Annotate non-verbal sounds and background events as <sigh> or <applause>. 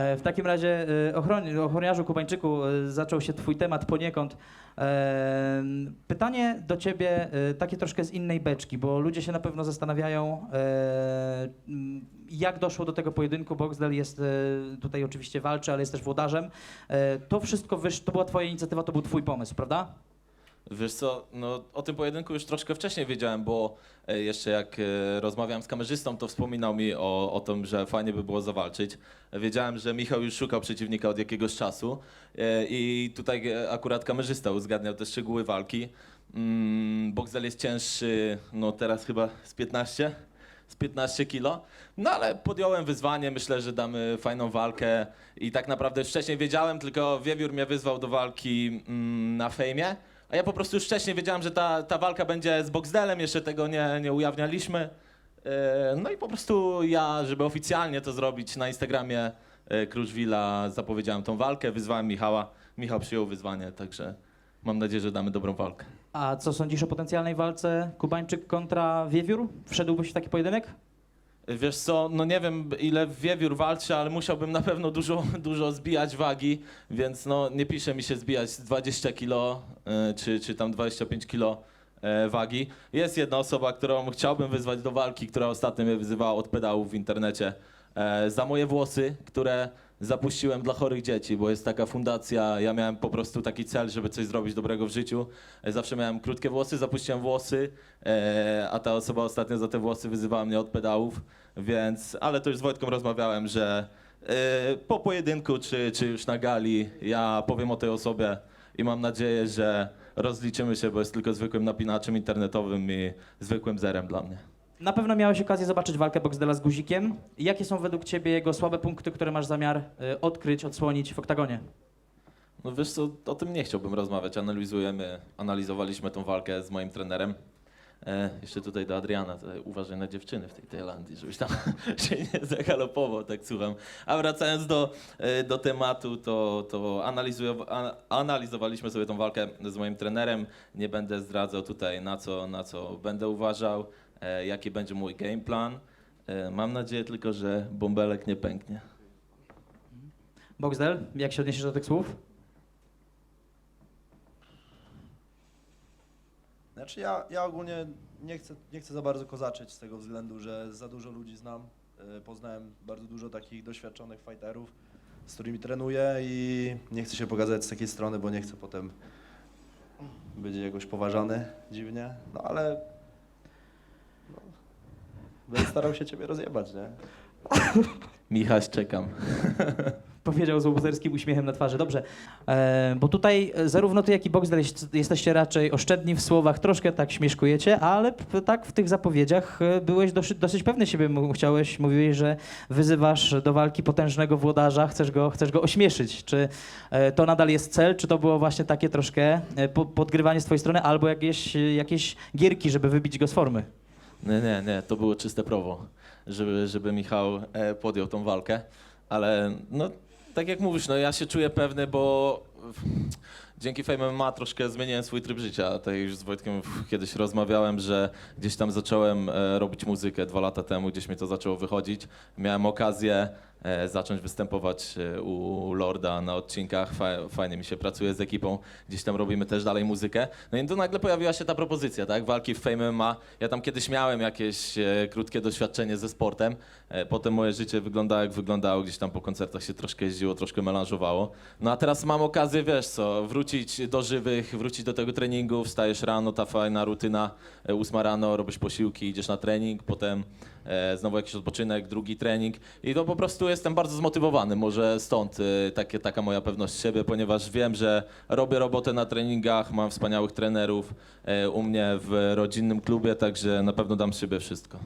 E, W takim razie, e, ochroń, ochroniarzu Kubańczyku, e, zaczął się twój temat poniekąd. Pytanie do ciebie takie troszkę z innej beczki, bo ludzie się na pewno zastanawiają, jak doszło do tego pojedynku. Boxdel jest tutaj oczywiście walczy, ale jest też włodarzem. To wszystko, to była twoja inicjatywa, to był twój pomysł, prawda? Wiesz co, no o tym pojedynku już troszkę wcześniej wiedziałem, bo e, jeszcze jak e, rozmawiałem z kamerzystą, to wspominał mi o, o tym, że fajnie by było zawalczyć. Wiedziałem, że Michał już szukał przeciwnika od jakiegoś czasu e, i tutaj e, akurat kamerzysta uzgadniał te szczegóły walki. Mm, jest cięższy, no teraz chyba z 15, z 15 kilo. No ale podjąłem wyzwanie, myślę, że damy fajną walkę i tak naprawdę wcześniej wiedziałem, tylko Wiewiór mnie wyzwał do walki mm, na fejmie. A ja po prostu już wcześniej wiedziałem, że ta, ta walka będzie z Boxdelem, jeszcze tego nie, nie ujawnialiśmy. E, No i po prostu ja, żeby oficjalnie to zrobić na Instagramie e, Kruszwila, zapowiedziałem tą walkę, wyzwałem Michała. Michał przyjął wyzwanie, także mam nadzieję, że damy dobrą walkę. A co sądzisz o potencjalnej walce Kubańczyk kontra Wiewiór? Wszedłbyś w taki pojedynek? Wiesz co, no nie wiem ile Wiewiór walczy, ale musiałbym na pewno dużo, <laughs> dużo zbijać wagi, więc no nie pisze mi się zbijać z 20 kilo e, czy, czy tam 25 kilo e, wagi. Jest jedna osoba, którą chciałbym wyzwać do walki, która ostatnio mnie wyzywała od pedałów w internecie e, za moje włosy, które zapuściłem dla chorych dzieci, bo jest taka fundacja, ja miałem po prostu taki cel, żeby coś zrobić dobrego w życiu. E, Zawsze miałem krótkie włosy, zapuściłem włosy, e, a ta osoba ostatnio za te włosy wyzywała mnie od pedałów, więc, ale to już z Wojtką rozmawiałem, że e, po pojedynku czy, czy już na gali ja powiem o tej osobie i mam nadzieję, że rozliczymy się, bo jest tylko zwykłym napinaczem internetowym i zwykłym zerem dla mnie. Na pewno miałeś okazję zobaczyć walkę Boxdela z Guzikiem. Jakie są według ciebie jego słabe punkty, które masz zamiar y, odkryć, odsłonić w oktagonie? No wiesz co, o tym nie chciałbym rozmawiać. Analizujemy, analizowaliśmy tą walkę z moim trenerem. E, jeszcze tutaj do Adriana, tutaj uważaj na dziewczyny w tej Tajlandii, żebyś tam <laughs> się nie zagalopował, tak słucham. A wracając do, e, do tematu, to, to analizowaliśmy sobie tą walkę z moim trenerem. Nie będę zdradzał tutaj na co, na co będę uważał, e, jaki będzie mój game plan. E, mam nadzieję tylko, że bąbelek nie pęknie. Boxdel, jak się odniesiesz do tych słów? Znaczy ja, ja ogólnie nie chcę, nie chcę za bardzo kozaczyć z tego względu, że za dużo ludzi znam. E, Poznałem bardzo dużo takich doświadczonych fighterów, z którymi trenuję i nie chcę się pokazać z takiej strony, bo nie chcę potem być jakoś poważany dziwnie, no ale będę starał się ciebie rozjebać, nie? <laughs> Michał, czekam. <laughs> Powiedział z łobuzerskim uśmiechem na twarzy. Dobrze, e, bo tutaj e, zarówno ty, jak i Boxdel jest- jesteście raczej oszczędni w słowach, troszkę tak śmieszkujecie, ale p- tak w tych zapowiedziach e, byłeś dosyć, dosyć pewny siebie. mu- Chciałeś, mówiłeś, że wyzywasz do walki potężnego włodarza, chcesz go, chcesz go ośmieszyć. Czy e, to nadal jest cel, czy to było właśnie takie troszkę e, po, podgrywanie z twojej strony, albo jakieś, e, jakieś gierki, żeby wybić go z formy? Nie, nie, nie, to było czyste prowo, żeby, żeby Michał e, podjął tą walkę, ale no, tak jak mówisz, no ja się czuję pewny, bo dzięki Fame MMA troszkę zmieniłem swój tryb życia. Tak już z Wojtkiem kiedyś rozmawiałem, że gdzieś tam zacząłem e, robić muzykę dwa lata temu, gdzieś mi to zaczęło wychodzić. Miałem okazję e, zacząć występować e, u Lorda na odcinkach, Fa- fajnie mi się pracuje z ekipą, gdzieś tam robimy też dalej muzykę. No i tu nagle pojawiła się ta propozycja, tak, walki w Fame MMA. Ja tam kiedyś miałem jakieś krótkie doświadczenie ze sportem, potem moje życie wyglądało jak wyglądało, gdzieś tam po koncertach się troszkę jeździło, troszkę melanżowało. No a teraz mam okazję, wiesz co, wrócić do żywych, wrócić do tego treningu, wstajesz rano, ta fajna rutyna, e, ósma rano, robisz posiłki, idziesz na trening, potem e, znowu jakiś odpoczynek, drugi trening i to po prostu jestem bardzo zmotywowany, może stąd e, takie, taka moja pewność siebie, ponieważ wiem, że robię robotę na treningach, mam wspaniałych trenerów e, u mnie w rodzinnym klubie, także na pewno dam z siebie wszystko.